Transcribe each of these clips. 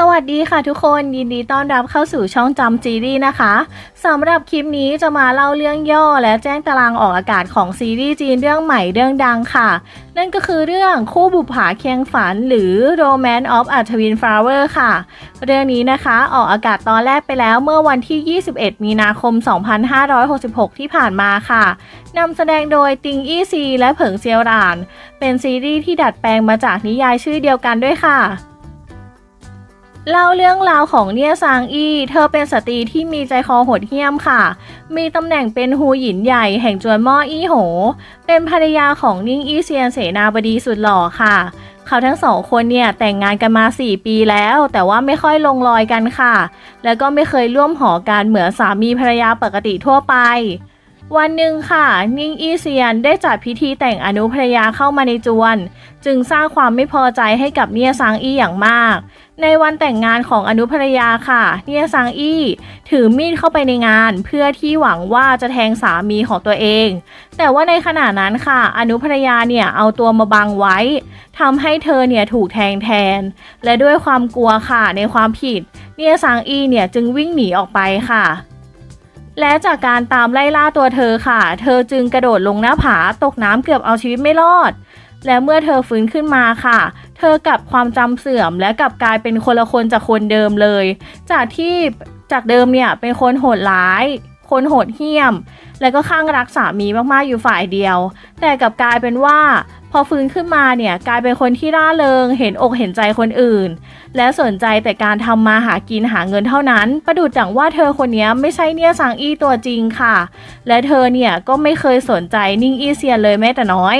สวัสดีค่ะทุกคนยินดีต้อนรับเข้าสู่ช่องจำซีรีส์นะคะสำหรับคลิปนี้จะมาเล่าเรื่องย่อและแจ้งตารางออกอากาศของซีรีส์จีนเรื่องใหม่เรื่องดังค่ะ นั่นก็คือเรื่องคู่บุปผาเคียงฝันหรือ Romance of a Twin Flower ค่ะ เรื่องนี้นะคะออกอากาศตอนแรกไปแล้วเมื่อวันที่ 21 มีนาคม 2566 ที่ผ่านมาค่ะนำแสดงโดยติงอี้ซีและเผิงเซียวหราน เป็นซีรีส์ที่ดัดแปลงมาจากนิยายชื่อเดียวกันด้วยค่ะ เล่าเรื่องราวของเนียซางอี้ เธอเป็นสตรีที่มีใจคอโหดเหี้ยมค่ะ มีตำแหน่งเป็นฮูหยินใหญ่แห่งจวนม่ออี้โห เป็นภรรยาของนิ่งอี้เซียนเสนาบดีสุดหล่อค่ะ เขาทั้งสองคนเนี่ยแต่งงานกันมา 4 ปีแล้ว แต่ว่าไม่ค่อยลงรอยกันค่ะ แล้วก็ไม่เคยร่วมหอการเหมือนสามีภรรยาปกติทั่วไป วันหนึ่งค่ะ นิ่งอี้เซียนได้จัดพิธีแต่งอนุภรยาเข้ามาในจวน จึงสร้างความไม่พอใจให้กับเนียซางอี้อย่างมาก ในวันแต่งงานของอนุภรยาค่ะ เนียซางอี้ถือมีดเข้าไปในงาน เพื่อที่หวังว่าจะแทงสามีของตัวเอง แต่ว่าในขณะนั้นค่ะ อนุภรยาเนี่ยเอาตัวมาบังไว้ทำให้เธอเนี่ยถูกแทงแทน และด้วยความกลัวค่ะในความผิด เนียซางอี้เนี่ยจึงวิ่งหนีออกไปค่ะ และจากการตามไล่ล่าตัวเธอค่ะ เธอจึงกระโดดลงหน้าผาตกน้ำเกือบเอาชีวิตไม่รอด และเมื่อเธอฟื้นขึ้นมาค่ะ เธอกลับความจำเสื่อม และกลับกลายเป็นคนละคนจากคนเดิมเลย จากที่จากเดิมเนี่ยเป็นคนโหดร้าย คนโหดเหี้ยม และก็ข้างรักสามีมากๆอยู่ฝ่ายเดียวแต่กับกลายเป็นว่า พอฟื้นขึ้นมาเนี่ยกลายเป็นคนที่ร่าเริง เห็นอกเห็นใจคนอื่น และสนใจแต่การทำมาหากินหาเงินเท่านั้น ประดุจดังว่าเธอคนนี้ไม่ใช่เนี่ยสังอี้ตัวจริงค่ะ และเธอเนี่ยก็ไม่เคยสนใจนิ่งอี้เซียนเลยแม้แต่น้อย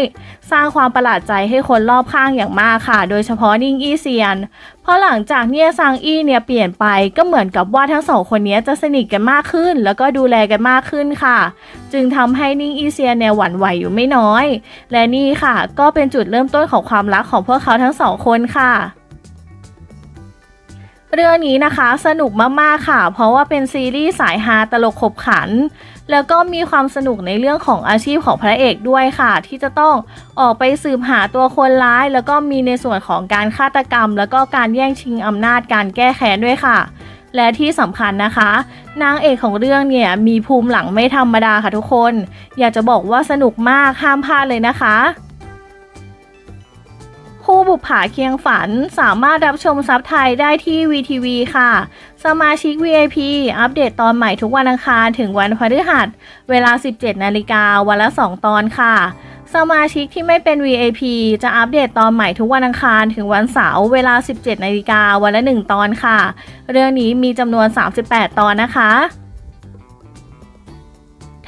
สร้างความประหลาดใจให้คนรอบข้างอย่างมากค่ะ โดยเฉพาะนิ่งอี้เซียน เพราะหลังจากเนี่ยซังอี้เนี่ยเปลี่ยนไปก็เหมือนกับว่าทั้งสองคนนี้จะสนิทกันมากขึ้น แล้วก็ดูแลกันมากขึ้นค่ะ จึงทำให้นิ่งอีเซียเนี่ยหวั่นไหวอยู่ไม่น้อย และนี่ค่ะ ก็เป็นจุดเริ่มต้นของความรักของพวกเขาทั้งสองคนค่ะเรื่องนี้นะคะสนุกมากๆค่ะ เพราะว่าเป็นซีรีส์สายฮาตลกขบขัน แล้วก็มีความสนุกในเรื่องของอาชีพของพระเอกด้วยค่ะ ที่จะต้องออกไปสืบหาตัวคนร้าย แล้วก็มีในส่วนของการฆาตกรรม แล้วก็การแย่งชิงอำนาจการแก้แค้นด้วยค่ะ และที่สำคัญนะคะ นางเอกของเรื่องเนี่ยมีภูมิหลังไม่ธรรมดาค่ะทุกคน อยากจะบอกว่าสนุกมากห้ามพลาดเลยนะคะคู่บุปผาเคียงฝันสามารถรับชมซับไทยได้ที่ VTV ค่ะ สมาชิก VIP อัปเดตตอนใหม่ทุกวันอังคารถึงวันพฤหัส เวลา 17 นาฬิกาวันละ 2 ตอนค่ะ สมาชิกที่ไม่เป็น VAP จะอัปเดตตอนใหม่ทุกวันอังคารถึงวันเสาร์เวลา 17นาฬิกาวันละ 1 ตอนค่ะ เรื่องนี้มีจำนวน 38 ตอนนะคะ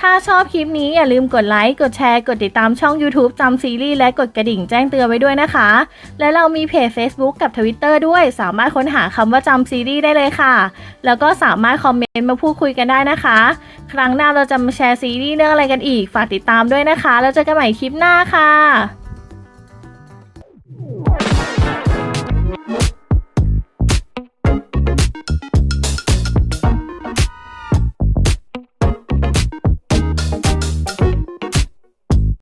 ถ้าชอบคลิปนี้อย่าลืมกดไลค์ กดแชร์ กดติดตามช่อง YouTube จำซีรีส์และกดกระดิ่งแจ้งเตือนไว้ด้วยนะคะ และเรามีเพจ Facebook กับ Twitter ด้วย สามารถค้นหาคำว่าจำซีรีส์ได้เลยค่ะ แล้วก็สามารถคอมเมนต์มาพูดคุยกันได้นะคะ ครั้งหน้าเราจะมาแชร์ซีรีส์เรื่องอะไรกันอีก ฝากติดตามด้วยนะคะ แล้วเจอกันใหม่คลิปหน้าค่ะ